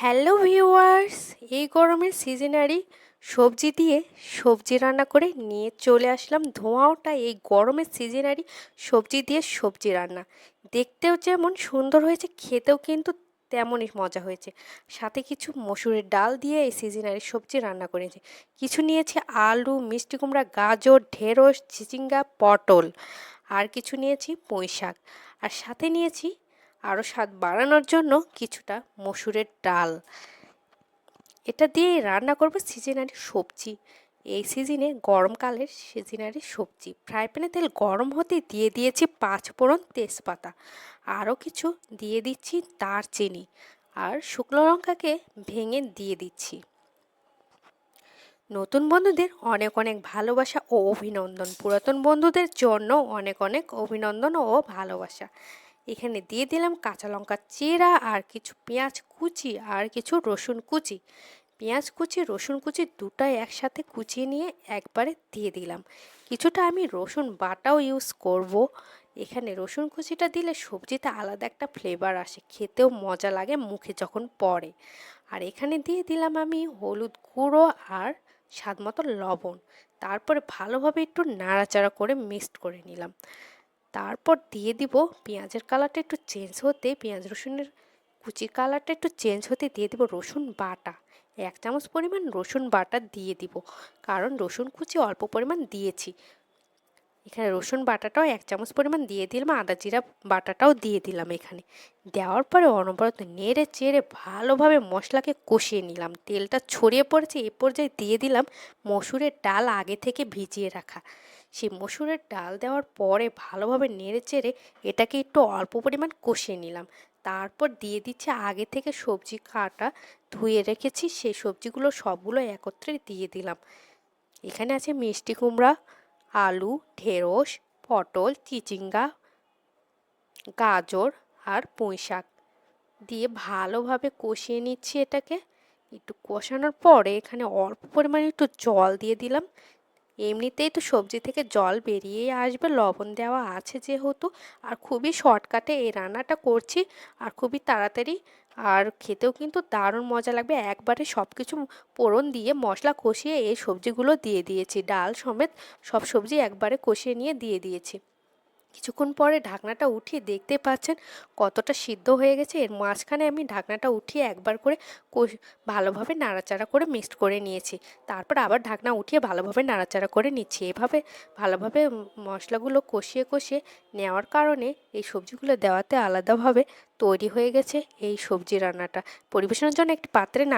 Hello viewers, এই গরমের সিজনারি সবজি দিয়ে সবজি রান্না করে নিয়ে চলে আসলাম ধোঁয়াওটা। এই গরমের সিজনারি সবজি দিয়ে সবজি রান্না। দেখতেও যেমন সুন্দর হয়েছে, খেতেও কিন্তু তেমনই মজা হয়েছে। সাথে কিছু মসুরের ডাল দিয়ে এই সিজনারি সবজি রান্না করেছি। কিছু নিয়েছি আলু, মিষ্টি কুমড়া, গাজর, ঢেঁড়স চিচিঙ্গা পটল, আর কিছু নিয়েছি পুঁই শাক আর সাথে নিয়েছি আরও স্বাদ বাড়ানোর জন্য কিছুটা মসুরের ডাল। এটা দিয়ে রান্না করব সিজনারি সবজি। এই সিজনে গরমকালের সিজনারি সবজি। ফ্রাই প্যানে তেল গরম হতে দিয়ে দিয়েছি পাঁচ ফোড়ন তেজপাতা। আরও কিছু দিয়ে দিচ্ছি দারচিনি। আর শুকনো লঙ্কাকে ভেঙে দিয়ে দিচ্ছি। নতুন বন্ধুদের অনেক অনেক ভালোবাসা ও অভিনন্দন। পুরাতন বন্ধুদের জন্য অনেক অনেক অভিনন্দন ও ভালোবাসা। এখানে দিয়ে দিলাম কাঁচা লঙ্কা চেরা আর কিছু পেঁয়াজ কুচি আর কিছু রসুন কুচি। পেঁয়াজ কুচি, রসুন কুচি দুটাই একসাথে কুচিয়ে নিয়ে একবারে দিয়ে দিলাম। কিছুটা আমি রসুন বাটাও ইউজ করব। এখানে রসুন কুচিটা দিলে সবজিতে আলাদা একটা ফ্লেভার আসে, খেতেও মজা লাগে, মুখে যখন পড়ে। আর এখানে দিয়ে দিলাম আমি হলুদ গুঁড়ো আর স্বাদ মতো লবণ। তারপরে ভালোভাবে একটু নাড়াচাড়া করে মিক্সড করে নিলাম। তারপর দিয়ে দিব পেঁয়াজের কালারটা একটু চেঞ্জ হতে, পেঁয়াজ রসুনের কুচির কালারটা একটু চেঞ্জ হতে দিয়ে দিব রসুন বাটা। এক চামচ পরিমাণ রসুন বাটা দিয়ে দিব, কারণ রসুন কুচি অল্প পরিমাণ দিয়েছি। এখানে রসুন বাটাটাও এক চামচ পরিমাণ দিয়ে দিলাম, আদা জিরা বাটাটাও দিয়ে দিলাম এখানে। দেওয়ার পরে অনবরত নেড়ে চেড়ে ভালোভাবে মশলাকে কষিয়ে নিলাম। তেলটা ছড়িয়ে পড়েছে, এ পর্যায়ে দিয়ে দিলাম মসুরের ডাল আগে থেকে ভিজিয়ে রাখা। সেই মসুরের ডাল দেওয়ার পরে ভালোভাবে নেড়ে চেড়ে এটাকে একটু অল্প পরিমাণ কষিয়ে নিলাম। তারপর দিয়ে দিচ্ছে আগে থেকে সবজি কাটা, ধুয়ে রেখেছি, সেই সবজিগুলো সবগুলো একত্রে দিয়ে দিলাম। এখানে আছে মিষ্টি কুমড়া, আলু, ঢেঁড়স, পটল, চিচিঙ্গা, গাজর আর পুঁই শাক। দিয়ে ভালোভাবে কষিয়ে নিচ্ছি এটাকে। একটু কষানোর পরে এখানে অল্প পরিমাণে একটু জল দিয়ে দিলাম। এমনিতেই তো সবজি থেকে জল বেরিয়েই আসবে, লবণ দেওয়া আছে যেহেতু। আর খুবই শর্টকাটে এই রান্নাটা করছি আর খুবই তাড়াতাড়ি। আর খেতেও কিন্তু দারুণ মজা লাগবে। একবারে সব কিছু পোড়ন দিয়ে মশলা কষিয়ে এই সবজিগুলো দিয়ে দিয়েছি। ডাল সমেত সব সবজি একবারে কষিয়ে নিয়ে দিয়ে দিয়েছি। কিছুক্ষণ পরে ঢাকনাটা উঠিয়ে দেখতে পাচ্ছেন কতটা সিদ্ধ হয়ে গেছে। এর মাঝখানে আমি ঢাকনাটা উঠিয়ে একবার করে ভালোভাবে নাড়াচাড়া করে মিক্সড করে নিয়েছি। তারপর আবার ঢাকনা উঠিয়ে ভালোভাবে নাড়াচাড়া করে নিচ্ছি। এভাবে ভালোভাবে মশলাগুলো কষিয়ে কষিয়ে নেওয়ার কারণে এই সবজিগুলো দেওয়াতে আলাদাভাবে তৈরি হয়ে গেছে এই সবজি রান্নাটা। পরিবেশনের জন্য একটি পাত্রে নাম